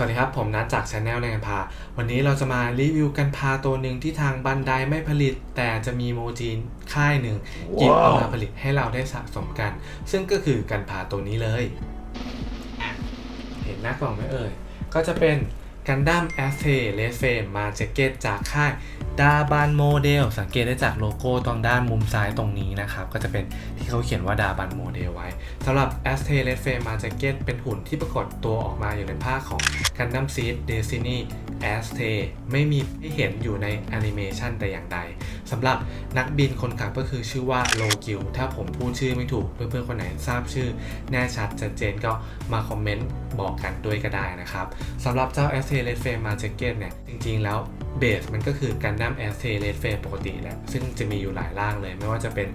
สวัสดีครับ ผมนัทจากช anel ในกันพา วันนี้เราจะมารีวิวกันพาตัวหนึ่งที่ทางบันไดไม่ผลิต แต่จะมีโมจีนค่ายหนึ่งหยิบเอามาผลิตให้เราได้สะสมกัน ซึ่งก็คือกันพาตัวนี้เลยอะเห็นหน้ากล่องไหมเอ่ย ก็จะเป็นกันดั้มแอสเทเลสเฟมมาแจ็คเก็ตจากค่าย ดาบันโมเดลสังเกตได้จากโลโก้ตรงด้านมุมซ้ายตรงนี้นะครับ ก็จะเป็นที่เขาเขียนว่าดาบันโมเดลไว้สำหรับ a s t e Red Flame มาจ็คเกตเป็นหุ่นที่ปรากฏตัวออกมาอยู่ในภาคของ Gundam Seed Destiny a s t e ไม่มีให้เห็นอยู่ในแอนิเมชันแต่อย่างใดสำหรับนักบินคนขับก็คือชื่อว่าโลกิวถ้าผมพูดชื่อไม่ถูก เพื่อนๆคนไหนทราบชื่อ แน่ชัดชัดเจนก็มาคอมเมนต์บอกกันด้วยก็ได้นะครับสำหรับเจ้า a s t e Red Flame มาจ็คเกตเนี่ยจริงๆแล้ว เบสมันก็คือ Gundam a s t e Red Flame ปกติแหละซึ่งจะมีอยู่หลายร่างเลย ไม่ว่าจะเป็น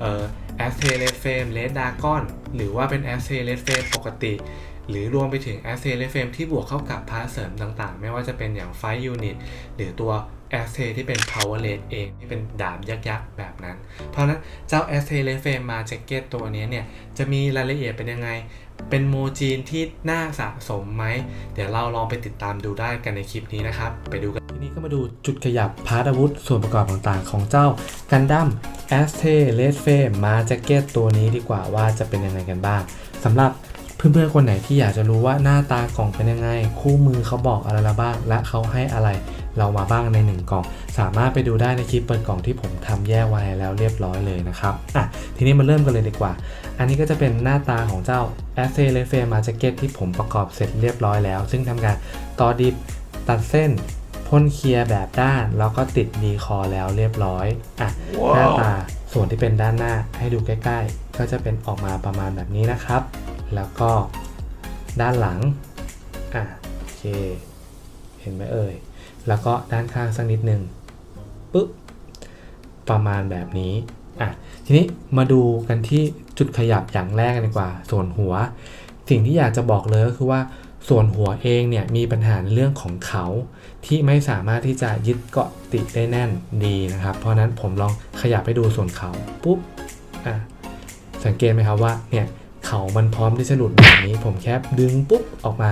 เอ่อ a s t e Red Flame Red Dragon หรือว่าเป็นแอสเทเลสเฟรมปกติ หรือรวมไปถึงแอสเทเลสเฟรมที่บวกเข้ากับพาร์ทเสริมต่างๆ ไม่ว่าจะเป็นอย่างไฟยูนิตหรือตัว a s t e ที่เป็น Power Red เองที่เป็นดาบยักษ์ๆแบบนั้น เพราะนั้นเจ้า a s t e Red Flame มาแจ็คเก็ตตัวนี้เนี่ย จะมีรายละเอียดเป็นยังไง เป็นโมจีนที่น่าสะสมไหม เดี๋ยวเราลองไปติดตามดูได้กันในคลิปนี้นะครับ ไปดูกัน ทีนี้ก็มาดูจุดขยับพาร์ทอาวุธส่วนประกอบต่างๆ ของเจ้ากันดั้มแอสเทเลสเฟมมาแจ็คเก็ตตัวนี้ดีกว่าว่าจะเป็นยังไงกันบ้างสำหรับ เพื่อนๆคนไหนที่อยากจะรู้ว่าหน้าตากล่องเป็นยังไง คู่มือเขาบอกอะไรแล้วบ้าง และเขาให้อะไรเรามาบ้างใน 1 กล่อง สามารถไปดูได้ในคลิปเปิดกล่องที่ผมทำแยกไว้แล้วเรียบร้อยเลยนะครับอะทีนี้มาเริ่มกันเลยดีกว่า อันนี้ก็จะเป็นหน้าตาของเจ้า a s t e l e f e มาแจ็คเก็ตที่ผมประกอบเสร็จเรียบร้อยแล้ว ซึ่งทำการต่อดิบตัดเส้นพ่นเคลียร์แบบด้าน แล้วก็ติดดีคอแล้วเรียบร้อยอะหน้าตาส่วนที่เป็นด้านหน้าให้ดูใกล้ ๆ ก็จะเป็นออกมาประมาณแบบนี้นะครับ แล้วก็ด้านหลังอะโอเค เห็นไหมเอ่ย แล้วก็ด้านข้างสักนิดหนึ่งปึ๊บประมาณแบบนี้อะทีนี้มาดูกันที่จุดขยับอย่างแรกกันดีกว่า ส่วนหัว สิ่งที่อยากจะบอกเลยก็คือว่าส่วนหัวเองเนี่ยมีปัญหาในเรื่องของเขาที่ไม่สามารถที่จะยึดเกาะติดได้แน่นดีนะครับ เพราะนั้นผมลองขยับให้ดูส่วนเขาปุ๊บอะสังเกตไหมครับว่าเนี่ย เขามันพร้อมที่จะหลุดแบบนี้ ผมแค่ดึงปุ๊บออกมา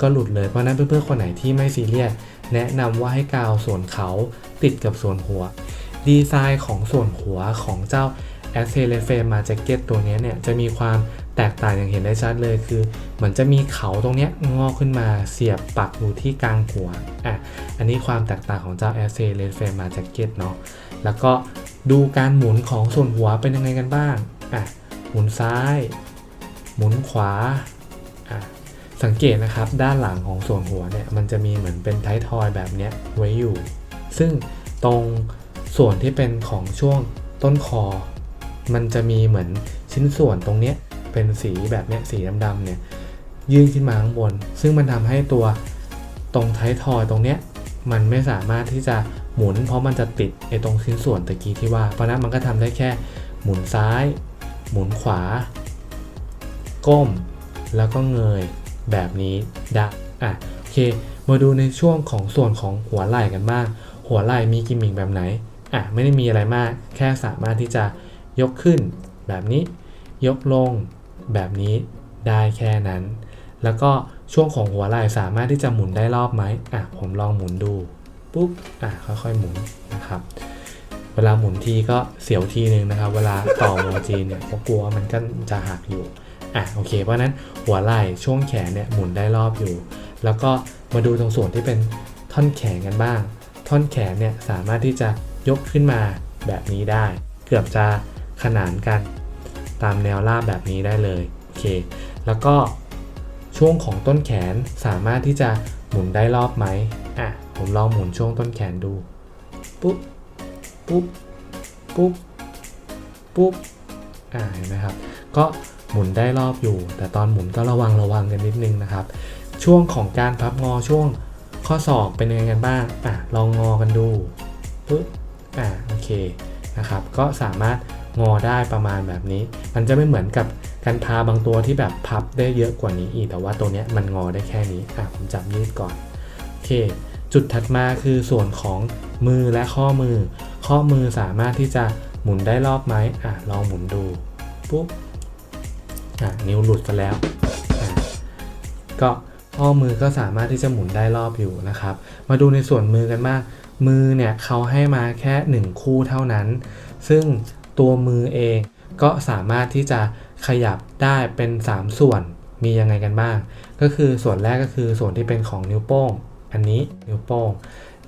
ก็หลุดเลยเพราะนั้นเพื่อนๆคนไหนที่ไม่ซีเรียสแนะนำว่าให้กาวส่วนเขาติดกับส่วนหัว ดีไซน์ของส่วนหัวของเจ้า a s t e l e f a m มาแจ็คเก็ตตัวนี้เนี่ยจะมีความแตกต่างอย่างเห็นได้ชัดเลยคือ เหมือนจะมีเขาตรงนี้งอกขึ้นมาเสียบปักอยู่ที่กลางหัวอะอันนี้ความแตกต่างของเจ้า a s t e l e f a m มาแจ็คเก็ตเนาะแล้วก็ดูการหมุนของส่วนหัวเป็นยังไงกันบ้างอะหมุนซ้าย หมุนขวา สังเกตนะครับด้านหลังของส่วนหัวเนี่ยมันจะมีเหมือนเป็นไททอยแบบเนี้ยไว้อยู่ ซึ่งตรงส่วนที่เป็นของช่วงต้นคอ มันจะมีเหมือนชิ้นส่วนตรงเนี้ยเป็นสีแบบเนี้ยสีดำๆเนี่ยยื่นขึ้นมาข้างบน ซึ่งมันทำให้ตัวตรงไททอยตรงเนี้ยมันไม่สามารถที่จะหมุน เพราะมันจะติดไอ้ตรงชิ้นส่วนตะกี้ที่ว่า เพราะนั้นมันก็ทำได้แค่หมุนซ้าย หมุนขวา ก้ม แล้วก็เงยแบบนี้ได้อะโอเค มาดูในช่วงของส่วนของหัวไหล่กันบ้างหัวไหล่มีกิมมิคแบบไหนอะไม่ได้มีอะไรมากแค่สามารถที่จะยกขึ้นแบบนี้ ยกลงแบบนี้ได้แค่นั้น แล้วก็ช่วงของหัวไหล่สามารถที่จะหมุนได้รอบไหมอะผมลองหมุนดูปุ๊บอะค่อยๆหมุนนะครับเวลาหมุนทีก็เสียวทีนึงนะครับ เวลาต่อโมจีนเนี่ยก็กลัวมันก็จะหักอยู่ อะโอเค เพราะฉะนั้นหัวไหล่ช่วงแขนเนี่ยหมุนได้รอบอยู่ แล้วก็มาดูตรงส่วนที่เป็นท่อนแขนกันบ้าง ท่อนแขนเนี่ยสามารถที่จะยกขึ้นมาแบบนี้ได้ เกือบจะขนานกันตามแนวราบแบบนี้ได้เลยโอเค แล้วก็ช่วงของต้นแขนสามารถที่จะหมุนได้รอบไหมอะผมลองหมุนช่วงต้นแขนดูปุ๊บปุ๊บปุ๊บปุ๊บอ่าเห็นไหมครับ ก็ หมุนได้รอบอยู่ แต่ตอนหมุนก็ระวังระวังกันนิดนึงนะครับ ช่วงของการพับงอช่วงข้อศอกเป็นยังไงกันบ้างอะลองงอกันดูปุ๊บอ่าโอเคนะครับ ก็สามารถงอได้ประมาณแบบนี้ มันจะไม่เหมือนกับการพาบางตัวที่แบบพับได้เยอะกว่านี้อีก แต่ว่าตัวเนี้ยมันงอได้แค่นี้อะผมจับยืดก่อนโอเค จุดถัดมาคือส่วนของมือและข้อมือ ข้อมือสามารถที่จะหมุนได้รอบไหมอะลองหมุนดูปุ๊บ นิ้วหลุดไปแล้ว ก็ข้อมือก็สามารถที่จะหมุนได้รอบอยู่นะครับ มาดูในส่วนมือกันบ้าง มือเนี่ยเขาให้มาแค่ 1 คู่เท่านั้น ซึ่งตัวมือเองก็สามารถที่จะขยับได้เป็น 3 ส่วน มียังไงกันบ้าง ก็คือส่วนแรกก็คือส่วนที่เป็นของนิ้วโป้ง อันนี้นิ้วโป้ง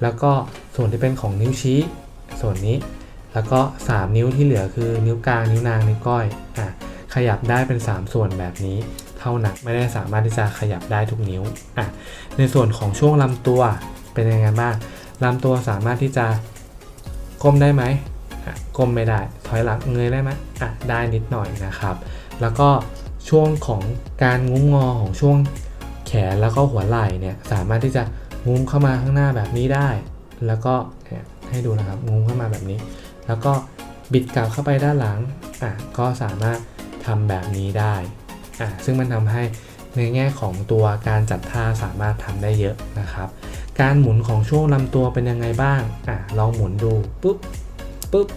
แล้วก็ส่วนที่เป็นของนิ้วชี้ ส่วนนี้ แล้วก็ 3 นิ้วที่เหลือคือนิ้วกลาง นิ้วนาง นิ้วก้อย อะ ขยับได้เป็น 3 ส่วนแบบนี้ เท่านั้นไม่ได้สามารถที่จะขยับได้ทุกนิ้วอะในส่วนของช่วงลำตัวเป็นยังไงบ้างลำตัวสามารถที่จะก้มได้ไหมก้มไม่ได้ ถอยหลังเงยได้ไหมอะได้นิดหน่อยนะครับ แล้วก็ช่วงของการงุ้มงอของช่วงแขนแล้วก็หัวไหล่เนี่ยสามารถที่จะงุ้มเข้ามาข้างหน้าแบบนี้ได้ แล้วก็เนี่ยให้ดูนะครับงุ้มเข้ามาแบบนี้ แล้วก็บิดกลับเข้าไปด้านหลังอะก็สามารถ ทำแบบนี้ได้อะซึ่งมันทำให้ในแง่ของตัวการจัดท่าสามารถทำได้เยอะนะครับ การหมุนของช่วงลำตัวเป็นยังไงบ้างอะลองหมุนดูปุ๊บปุ๊บ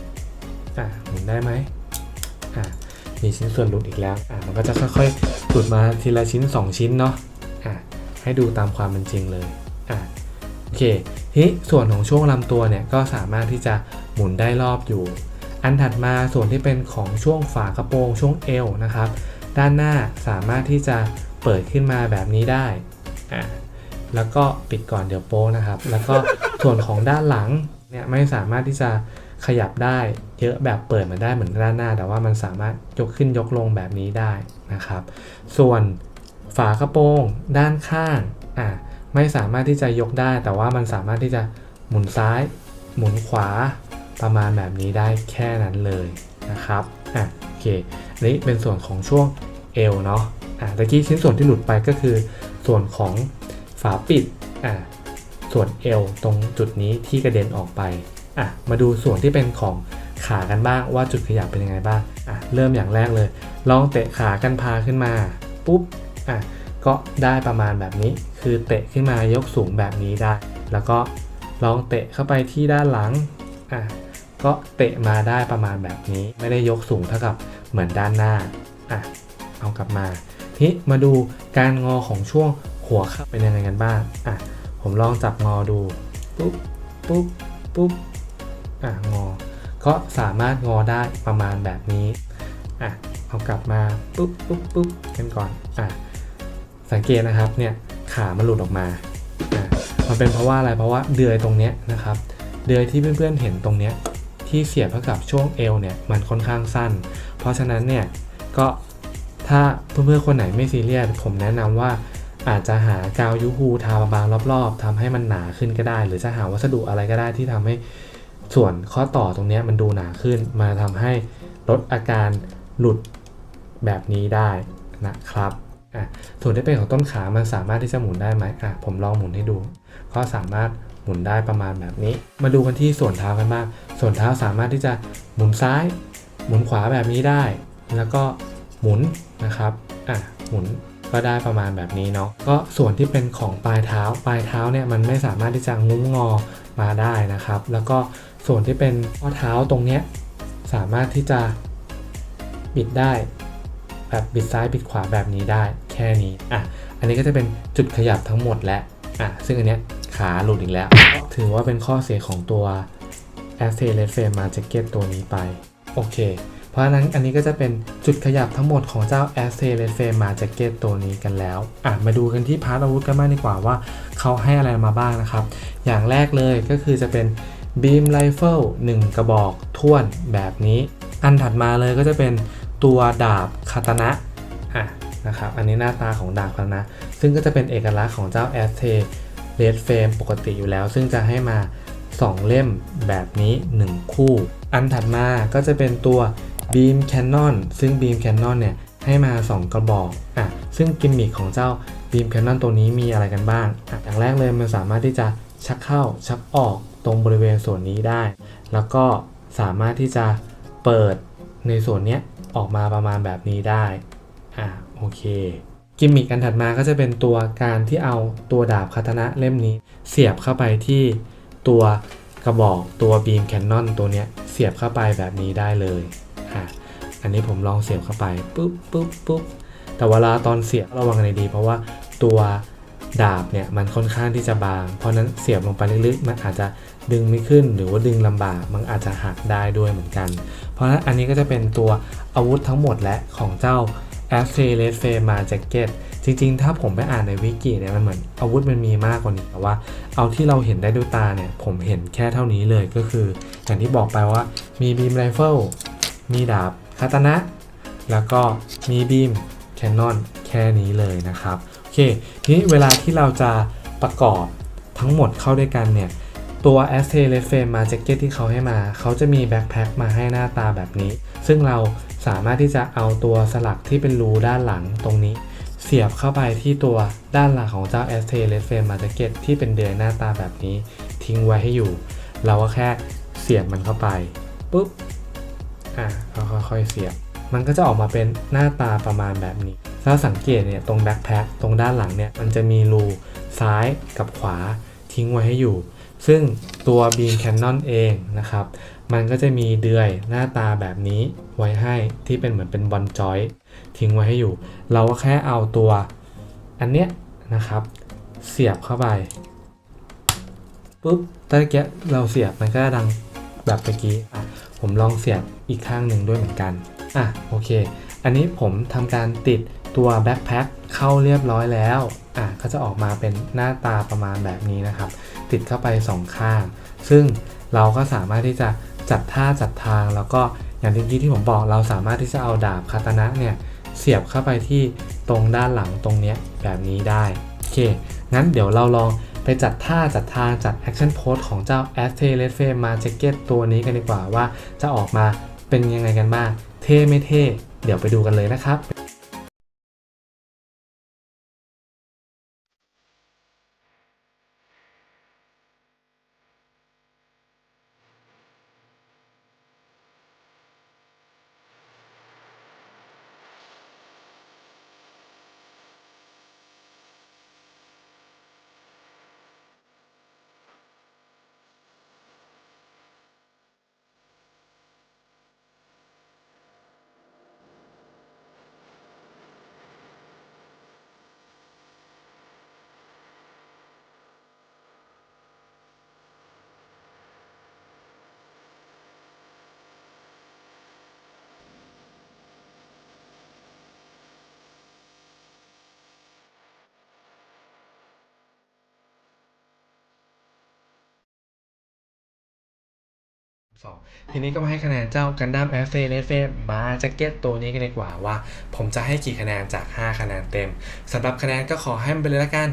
อะหมุนได้ไหมอะมีชิ้นส่วนหลุดอีกแล้วอะมันก็จะค่อยๆหลุดมาทีละชิ้น 2 ชิ้นเนาะอะให้ดูตามความเป็นจริงเลยอะโอเคทีนี้ส่วนของช่วงลำตัวเนี่ยก็สามารถที่จะหมุนได้รอบอยู่ อันถัดมาส่วนที่เป็นของช่วงฝากระโปรงช่วงเอวนะครับ ด้านหน้าสามารถที่จะเปิดขึ้นมาแบบนี้ได้อะแล้วก็ปิดก่อนเดี๋ยวโป้นะครับ แล้วก็ส่วนของด้านหลังเนี่ยไม่สามารถที่จะขยับได้เยอะแบบเปิดมาได้เหมือนด้านหน้า แต่ว่ามันสามารถยกขึ้นยกลงแบบนี้ได้นะครับ ส่วนฝากระโปรงด้านข้างอะไม่สามารถที่จะยกได้ แต่ว่ามันสามารถที่จะหมุนซ้าย หมุนขวา ประมาณแบบนี้ได้แค่นั้นเลยนะครับอะโอเคนนี้เป็นส่วนของช่วงเอวเนาะอะตะกี้ชิ้นส่วนที่หลุดไปก็คือ ส่วนของฝาปิดอะส่วนเอวตรงจุดนี้ที่กระเด็นออกไปอะมาดูส่วนที่เป็นของขากันบ้างว่าจุดขยับเป็นยังไงบ้างอะเริ่มอย่างแรกเลย ลองเตะขากันพาขึ้นมาปุ๊บอะก็ได้ประมาณแบบนี้ คือเตะขึ้นมายกสูงแบบนี้ได้ แล้วก็ลองเตะเข้าไปที่ด้านหลังอะ ก็เตะมาได้ประมาณแบบนี้ ไม่ได้ยกสูงเท่ากับเหมือนด้านหน้าอะเอากลับมาทีมาดูการงอของช่วงหัวข่าเป็นยังไงกันบ้างอะผมลองจับงอดูปุ๊บปุ๊บปุ๊บอะงอ ก็สามารถงอได้ประมาณแบบนี้อะเอากลับมาปุ๊บปุ๊บปุ๊บกันก่อนอะสังเกตนะครับเนี่ยขามันหลุดออกมาอะมันเป็นเพราะว่าอะไรเพราะว่าเดือยตรงเนี้ยนะครับ เดือยที่เพื่อนๆเห็นตรงเนี้ย ที่เสียบเข้ากับช่วงเอวเนี่ยมันค่อนข้างสั้น เพราะฉะนั้นเนี่ยก็ถ้าเพื่อนๆคนไหนไม่ซีเรียสผมแนะนำว่าอาจจะหากาวยูฮูทาบางๆรอบๆทำให้มันหนาขึ้นก็ได้ หรือจะหาวัสดุอะไรก็ได้ที่ทำให้ส่วนข้อต่อตรงนี้มันดูหนาขึ้น มาทำให้ลดอาการหลุดแบบนี้ได้นะครับอะส่วนที่เป็นของต้นขามันสามารถที่จะหมุนได้ไหมอะผมลองหมุนให้ดู ก็สามารถ หมุนได้ประมาณแบบนี้ มาดูกันที่ส่วนเท้ากันบ้าง ส่วนเท้าสามารถที่จะหมุนซ้าย หมุนขวาแบบนี้ได้ แล้วก็หมุนนะครับอะหมุนก็ได้ประมาณแบบนี้เนาะ ก็ส่วนที่เป็นของปลายเท้า ปลายเท้าเนี่ยมันไม่สามารถที่จะงุ้มงอมาได้นะครับ แล้วก็ส่วนที่เป็นข้อเท้าตรงเนี้ยสามารถที่จะบิดได้แบบบิดซ้ายบิดขวาแบบนี้ได้แค่นี้ อะ อันนี้ก็จะเป็นจุดขยับทั้งหมดแล้วอะ ซึ่งอันเนี้ย ขาหลุดอีกแล้ว ถือว่าเป็นข้อเสียของตัว a s t e r e d Frame มา Jacket ตัวนี้ไป โอเค เพราะฉะนั้นอันนี้ก็จะเป็นจุดขยับทั้งหมดของเจ้า a s t e r e d Frame มา Jacket ตัวนี้กันแล้ว อะมาดูกันที่พาร์ทอาวุธกันบ้างดีกว่าว่าเขาให้อะไรมาบ้างนะครับ อย่างแรกเลยก็คือจะเป็น Beam Rifle 1กระบอกท่วนแบบนี้ อันถัดมาเลยก็จะเป็นตัวดาบคาตนะอะนะครับ อันนี้หน้าตาของดาบคาตนะ ซึ่งก็จะเป็นเอกลักษณ์ของเจ้า a s t e Red Frame ปกติอยู่แล้ว ซึ่งจะให้มา 2 เล่มแบบนี้ 1 คู่ อันถัดมาก็จะเป็นตัว Beam Cannon ซึ่ง Beam Cannon เนี่ยให้มา 2 กระบอกอะซึ่งกิมมิคของเจ้า Beam Cannon ตัวนี้มีอะไรกันบ้างอะอย่างแรกเลยมันสามารถที่จะชักเข้าชักออกตรงบริเวณส่วนนี้ได้ แล้วก็สามารถที่จะเปิดในส่วนเนี้ยออกมาประมาณแบบนี้ได้ อะโอเค กิมมิคอันถัดมาก็จะเป็นตัวการที่เอาตัวดาบคาตนะเล่มนี้ เสียบเข้าไปที่ตัวกระบอกตัวบีมแคนนอนตัวเนี้ยเสียบเข้าไปแบบนี้ได้เลยอะอันนี้ผมลองเสียบเข้าไปปุ๊บปุ๊บปุ๊บแต่เวลาตอนเสียบระวังกันดี เพราะว่าตัวดาบเนี่ยมันค่อนข้างที่จะบาง เพราะนั้นเสียบลงไปลึกๆ มันอาจจะดึงไม่ขึ้นหรือว่าดึงลำบาก มันอาจจะหักได้ด้วยเหมือนกัน เพราะนั้นอันนี้ก็จะเป็นตัวอาวุธทั้งหมดและของเจ้า a s t r a l e s f a m a Jacket จริงๆ ถ้าผมไปอ่านในวิกิเนี่ยมันเหมือนอาวุธมันมีมากกว่านี้แต่ว่าเอาที่เราเห็นได้ด้วยตาเนี่ย ผมเห็นแค่เท่านี้เลยก็คือ อย่างที่บอกไปว่ามีบีมไรเฟิลมีดาบคาตานะ แล้วก็มีบีมแคนนอนแค่นี้เลยนะครับ โอเค ทีนี้เวลาที่เราจะประกอบทั้งหมดเข้าด้วยกันเนี่ยตัว a s t e l e f a m มาแจ็คเก็ตที่เขาให้มา เขาจะมีแบ็คแพ็คมาให้หน้าตาแบบนี้ ซึ่งเรา สามารถที่จะเอาตัวสลักที่เป็นรูด้านหลังตรงนี้ เสียบเข้าไปที่ตัวด้านหลังของเจ้า s t e l e f a m มาแจ็คเกตที่เป็นเดือยหน้าตาแบบนี้ ทิ้งไว้ให้อยู่ เราก็แค่เสียบมันเข้าไปปุ๊บอะเราค่อยๆเสียบ มันก็จะออกมาเป็นหน้าตาประมาณแบบนี้ถ้าสังเกตเนี่ยตรงแบ็คแพ็คตรงด้านหลังเนี่ยมันจะมีรูซ้ายกับขวาทิ้งไว้ให้อยู่ ซึ่งตัว Beam Cannon เองนะครับ มันก็จะมีเดือยหน้าตาแบบนี้ไว้ให้ที่เป็นเหมือนเป็นบอลจอย ทิ้งไว้ให้อยู่ เราก็แค่เอาตัวอันเนี้ยนะครับ เสียบเข้าไปปุ๊บตะเกียเราเสียบมันก็ดังแบบเมื่อกี้อะผมลองเสียบอีกข้างหนึ่งด้วยเหมือนกันอะโอเค อันนี้ผมทำการติดตัวแบ็คแพ็คเข้าเรียบร้อยแล้วอะก็จะออกมาเป็นหน้าตาประมาณแบบนี้นะครับ ติดเข้าไปสองข้าง ซึ่งเราก็สามารถที่จะ จัดท่าจัดทางแล้วก็อย่างที่ที่ผมบอกเราสามารถที่จะเอาดาบคาตนะเนี่ยเสียบเข้าไปที่ตรงด้านหลังตรงเนี้ยแบบนี้ได้โอเค งั้นเดี๋ยวเราลองไปจัดท่าจัดทางจัดแอคชั่นโพสของเจ้า a s t e l e f a m a Jacket ตัวนี้กันดีกว่าว่าจะออกมาเป็นยังไงกันบ้างเท่ไม่เท่ เดี๋ยวไปดูกันเลยนะครับ สองทีนี้ก็มาให้คะแนนเจ้ากันดั้มแอฟเฟเลเฟมาแจ็คเก็ตตัวนี้กันดีกว่าว่า ผมจะให้กี่คะแนนจาก 5 คะแนนเต็มสำหรับคะแนนก็ขอให้มันไปเลยละกัน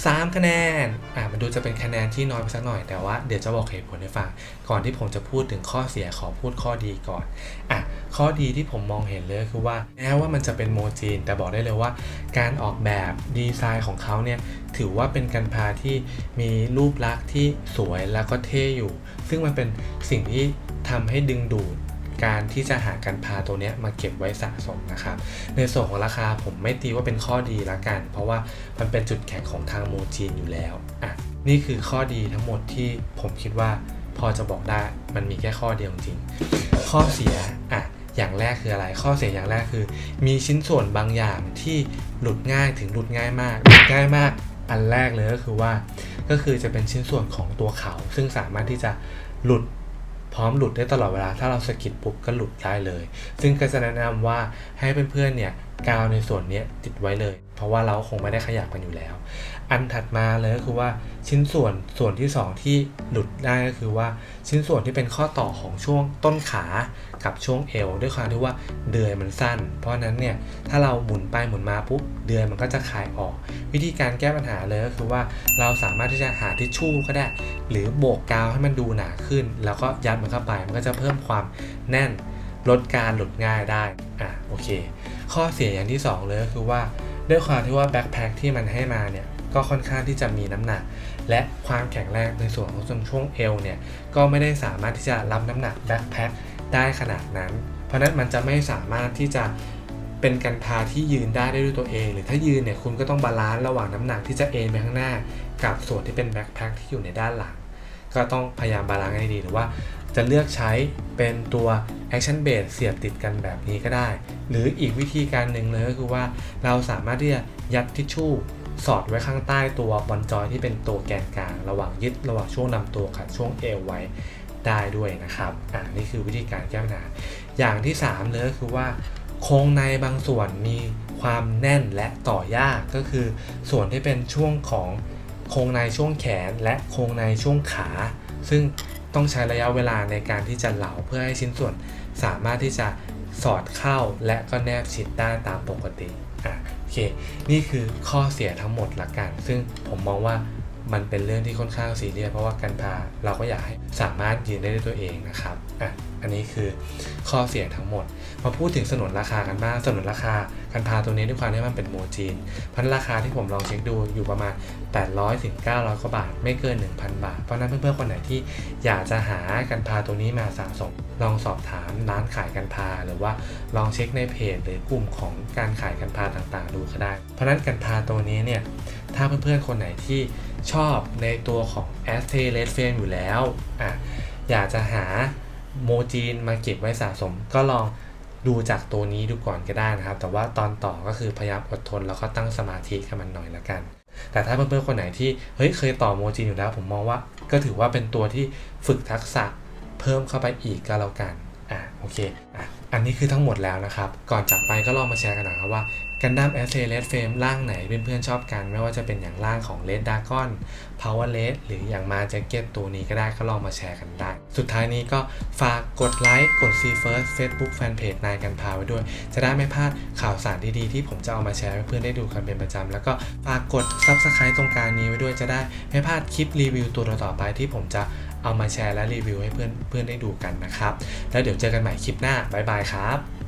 3 คะแนน อ่า มันดูจะเป็นคะแนนที่น้อยไปสักหน่อย แต่ว่าเดี๋ยวจะบอกเหตุผลให้ฟัง ก่อนที่ผมจะพูดถึงข้อเสียขอพูดข้อดีก่อน อะ ข้อดีที่ผมมองเห็นเลยคือว่า แม้ว่ามันจะเป็นโมจีน แต่บอกได้เลยว่า การออกแบบดีไซน์ของเขาเนี่ย ถือว่าเป็นกันพาที่มีรูปลักษณ์ที่สวยแล้วก็เท่อยู่ ซึ่งมันเป็นสิ่งที่ทำให้ดึงดูด การที่จะหากันพาตัวเนี้ยมาเก็บไว้สะสมนะครับ ในส่วนของราคาผมไม่ตีว่าเป็นข้อดีละกัน เพราะว่ามันเป็นจุดแข็งของทางโมจีนอยู่แล้วอะนี่คือข้อดีทั้งหมดที่ผมคิดว่าพอจะบอกได้มันมีแค่ข้อเดียวจริง ข้อเสียอะอย่างแรกคืออะไร ข้อเสียอย่างแรกคือ มีชิ้นส่วนบางอย่างที่หลุดง่ายถึงหลุดง่ายมากหลุดง่ายมาก อันแรกเลยก็คือว่า ก็คือจะเป็นชิ้นส่วนของตัวเขา ซึ่งสามารถที่จะหลุด พร้อมหลุดได้ตลอดเวลา ถ้าเราสะกิดปุ๊บก็หลุดได้เลย ซึ่งก็จะแนะนำว่าให้เพื่อนๆเนี่ยกาวในส่วนนี้ติดไว้เลย ราะว่าเราคงไม่ได้ขยับกันอยู่แล้ว อันถัดมาเลยก็คือว่าชิ้นส่วนส่วนที่สองที่หลุดได้ก็คือว่าชิ้นส่วนที่เป็นข้อต่อของช่วงต้นขากับช่วงเอวด้วยความที่ว่าเดือยมันสั้น เพราะนั้นเนี่ยถ้าเราหมุนไปหมุนมาปุ๊บเดือยมันก็จะคายออก วิธีการแก้ปัญหาเลยก็คือว่าเราสามารถที่จะหาทิชชู่ก็ได้ หรือโบกกาวให้มันดูหนาขึ้น แล้วก็ยัดมันเข้าไปมันก็จะเพิ่มความแน่นลดการหลุดง่ายได้ อะโอเค ข้อเสียอย่างที่ 2 เลยก็คือว่า ด้วยความที่ว่าแบ็คแพคที่มันให้มาเนี่ยก็ค่อนข้างที่จะมีน้ำหนัก และความแข็งแรงในส่วนของส่วนช่วงเอวเนี่ยก็ไม่ได้สามารถที่จะรับน้ำหนักแบ็คแพคได้ขนาดนั้น เพราะนั้นมันจะไม่สามารถที่จะเป็นกันพาที่ยืนได้ได้ด้วยตัวเอง หรือถ้ายืนเนี่ยคุณก็ต้องบาลานซ์ระหว่างน้ำหนักที่จะเอ็นไปข้างหน้า กับส่วนที่เป็นแบ็คแพคที่อยู่ในด้านหลัง ก็ต้องพยายามบาลานซ์ให้ดีหรือว่า จะเลือกใช้เป็นตัว Action Base เสียบติดกันแบบนี้ก็ได้ หรืออีกวิธีการหนึ่งเลยก็คือว่าเราสามารถที่จะยัดทิชชู่สอดไว้ข้างใต้ตัวบอลจอยที่เป็นตัวแกนกลาง ระหว่างยึดระหว่างช่วงลำตัวกับช่วงเอวไว้ได้ด้วยนะครับอ่านี่คือวิธีการแก้ปัญหาอย่างที่3เลยก็คือว่าโครงในบางส่วนมีความแน่นและต่อยากก็คือส่วนที่เป็นช่วงของโครงในช่วงแขนและโครงในช่วงขา ซึ่ง ต้องใช้ระยะเวลาในการที่จะเหลาเพื่อให้ชิ้นส่วนสามารถที่จะสอดเข้าและก็แนบชิดได้ตามปกติอะโอเค นี่คือข้อเสียทั้งหมดละกัน ซึ่งผมมองว่ามันเป็นเรื่องที่ค่อนข้างซีเรียสเพราะว่าการพาเราก็อยากให้สามารถยืนได้ด้วยตัวเองนะครับอะ อันนี้คือข้อเสียทั้งหมด มาพูดถึงสนนราคากันบ้างสนนราคาการพาตัวนี้ด้วยความที่มันเป็นโมจีนพันราคาที่ผมลองเช็คดูอยู่ประมาณ 800ถึง900กว่าบาท ไม่เกิน 1,000 บาท เพราะนั้นเพื่อนๆคนไหนที่อยากจะหากันพาตัวนี้มาสะสมลองสอบถามร้านขายกันพา หรือว่าลองเช็คในเพจหรือกลุ่มของการขายกันพาต่างๆ ดูก็ได้ เพราะฉะนั้นกันพาตัวนี้เนี่ยถ้าเพื่อนๆคนไหนที่ชอบในตัวของ a s t e r Red Frame อยู่แล้วอะอยากจะหา โมจีนมาเก็บไว้สะสม ก็ลองดูจากตัวนี้ดูก่อนก็ได้นะครับ แต่ว่าตอนต่อก็คือพยายามอดทนแล้วก็ตั้งสมาธิกับมันหน่อยละกัน แต่ถ้าเพื่อนๆคนไหนที่เฮ้ยเคยต่อโมจีนอยู่แล้ว ผมมองว่า ก็ถือว่าเป็นตัวที่ฝึกทักษะเพิ่มเข้าไปอีกก็แล้วกันอะโอเคอะอันนี้คือทั้งหมดแล้วนะครับ ก่อนจากไปก็ลองมาแชร์กันหน่อยครับว่า กันดั้ม s อ r e d Frame ร่างไหนเพื่อนๆชอบกัน ไม่ว่าจะเป็นอย่างร่างของ Red Dragon Power Red หรืออย่างมาแจ็คเก็ตตัวนี้ก็ได้ก็ลองมาแชร์กันได้ สุดท้ายนี้ก็ฝากกดไลค์กด See First Facebook Fanpage นายกันพาไว้ด้วย จะได้ไม่พลาดข่าวสารดีๆ ที่ผมจะเอามาแชร์ให้เพื่อนได้ดูกันเป็นประจำแล้วก็ฝากกด Subscribe ตรงกลางนี้ไว้ด้วยจะได้ไม่พลาดคลิปรีวิวตัวต่อไปที่ผมจะเอามาแชร์และรีวิวให้เพื่อนเพื่อนได้ดูกันนะครับ แล้วเดี๋ยวเจอกันใหม่คลิปหน้าบ๊ายบายครับ